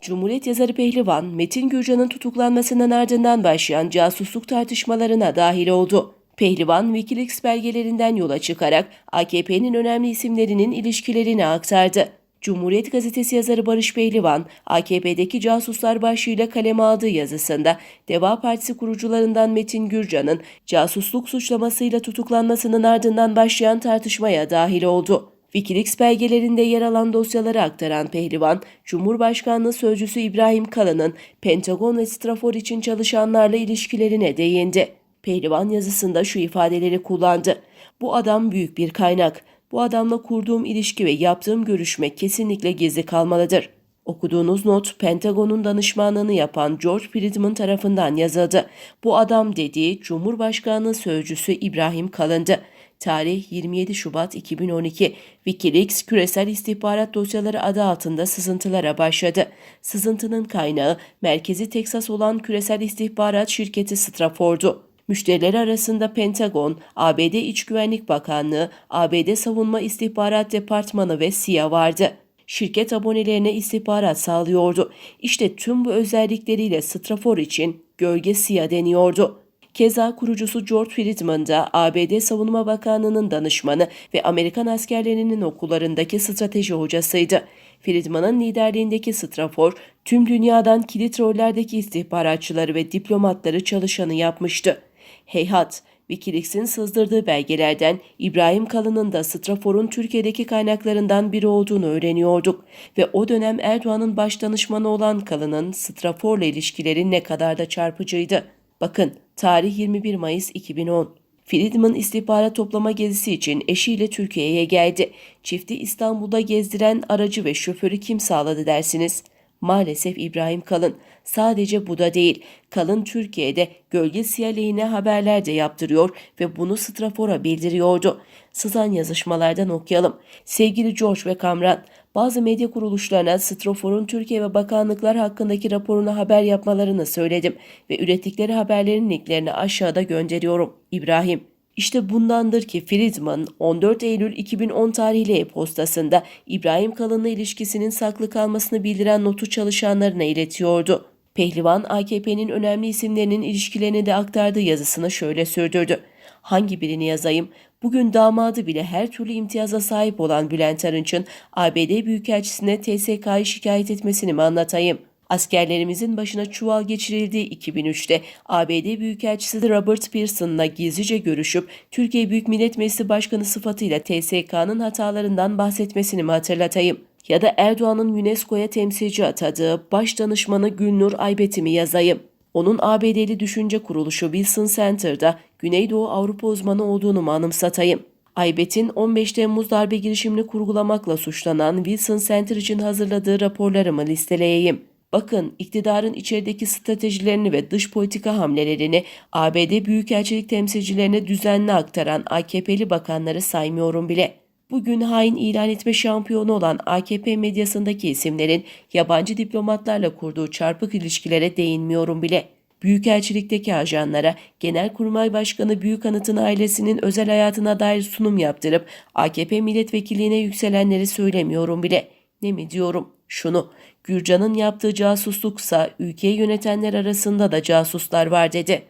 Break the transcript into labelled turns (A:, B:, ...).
A: Cumhuriyet yazarı Pehlivan, Metin Gürcan'ın tutuklanmasının ardından başlayan casusluk tartışmalarına dahil oldu. Pehlivan, Wikileaks belgelerinden yola çıkarak AKP'nin önemli isimlerinin ilişkilerini aktardı. Cumhuriyet Gazetesi yazarı Barış Pehlivan, AKP'deki casuslar başlığıyla kaleme aldığı yazısında Deva Partisi kurucularından Metin Gürcan'ın casusluk suçlamasıyla tutuklanmasının ardından başlayan tartışmaya dahil oldu. Wikileaks belgelerinde yer alan dosyaları aktaran Pehlivan, Cumhurbaşkanlığı Sözcüsü İbrahim Kalın'ın Pentagon ve Strafor için çalışanlarla ilişkilerine değindi. Pehlivan yazısında şu ifadeleri kullandı. Bu adam büyük bir kaynak. Bu adamla kurduğum ilişki ve yaptığım görüşme kesinlikle gizli kalmalıdır. Okuduğunuz not Pentagon'un danışmanlığını yapan George Friedman tarafından yazıldı. Bu adam dediği Cumhurbaşkanlığı Sözcüsü İbrahim Kalın'dı. Tarih 27 Şubat 2012. Wikileaks küresel istihbarat dosyaları adı altında sızıntılara başladı. Sızıntının kaynağı merkezi Teksas olan küresel istihbarat şirketi Strafor'du. Müşterileri arasında Pentagon, ABD İç Güvenlik Bakanlığı, ABD Savunma İstihbarat Departmanı ve CIA vardı. Şirket abonelerine istihbarat sağlıyordu. İşte tüm bu özellikleriyle Strafor için gölge CIA deniyordu. Keza kurucusu George Friedman da ABD Savunma Bakanlığı'nın danışmanı ve Amerikan askerlerinin okullarındaki strateji hocasıydı. Friedman'ın liderliğindeki Strafor, tüm dünyadan kilit rollerdeki istihbaratçıları ve diplomatları çalışanı yapmıştı. Heyhat, Wikileaks'in sızdırdığı belgelerden İbrahim Kalın'ın da Strafor'un Türkiye'deki kaynaklarından biri olduğunu öğreniyorduk ve o dönem Erdoğan'ın baş danışmanı olan Kalın'ın Strafor'la ilişkileri ne kadar da çarpıcıydı. Bakın, tarih 21 Mayıs 2010. Friedman istihbarat toplama gezisi için eşiyle Türkiye'ye geldi. Çifti İstanbul'da gezdiren aracı ve şoförü kim sağladı dersiniz? Maalesef İbrahim Kalın. Sadece bu da değil. Kalın Türkiye'de gölge siyah lehine haberler de yaptırıyor ve bunu Strafor'a bildiriyordu. Sızan yazışmalardan okuyalım. Sevgili George ve Kamran, bazı medya kuruluşlarına Strafor'un Türkiye ve bakanlıklar hakkındaki raporuna haber yapmalarını söyledim ve ürettikleri haberlerin linklerini aşağıda gönderiyorum. İbrahim, işte bundandır ki Friedman 14 Eylül 2010 tarihli e-postasında İbrahim Kalın'la ilişkisinin saklı kalmasını bildiren notu çalışanlarına iletiyordu. Pehlivan AKP'nin önemli isimlerinin ilişkilerini de aktardığı yazısını şöyle sürdürdü. Hangi birini yazayım? Bugün damadı bile her türlü imtiyaza sahip olan Bülent Arınç'ın ABD Büyükelçisi'ne TSK'yı şikayet etmesini mi anlatayım? Askerlerimizin başına çuval geçirildiği 2003'te ABD Büyükelçisi Robert Pearson'la gizlice görüşüp Türkiye Büyük Millet Meclisi Başkanı sıfatıyla TSK'nın hatalarından bahsetmesini mi hatırlatayım? Ya da Erdoğan'ın UNESCO'ya temsilci atadığı baş danışmanı Gülnur Aybet'i mi yazayım? Onun ABD'li düşünce kuruluşu Wilson Center'da Güneydoğu Avrupa uzmanı olduğunu mu anımsatayım? Aybet'in 15 Temmuz darbe girişimini kurgulamakla suçlanan Wilson Center için hazırladığı raporları mı listeleyeyim? Bakın iktidarın içerideki stratejilerini ve dış politika hamlelerini ABD Büyükelçilik temsilcilerine düzenli aktaran AKP'li bakanları saymıyorum bile. Bugün hain ilan etme şampiyonu olan AKP medyasındaki isimlerin yabancı diplomatlarla kurduğu çarpık ilişkilere değinmiyorum bile. Büyükelçilikteki ajanlara Genelkurmay Başkanı Büyükanıt'ın ailesinin özel hayatına dair sunum yaptırıp AKP milletvekilliğine yükselenleri söylemiyorum bile. Ne mi diyorum? Şunu, Gürcan'ın yaptığı casusluksa ülkeyi yönetenler arasında da casuslar var dedi.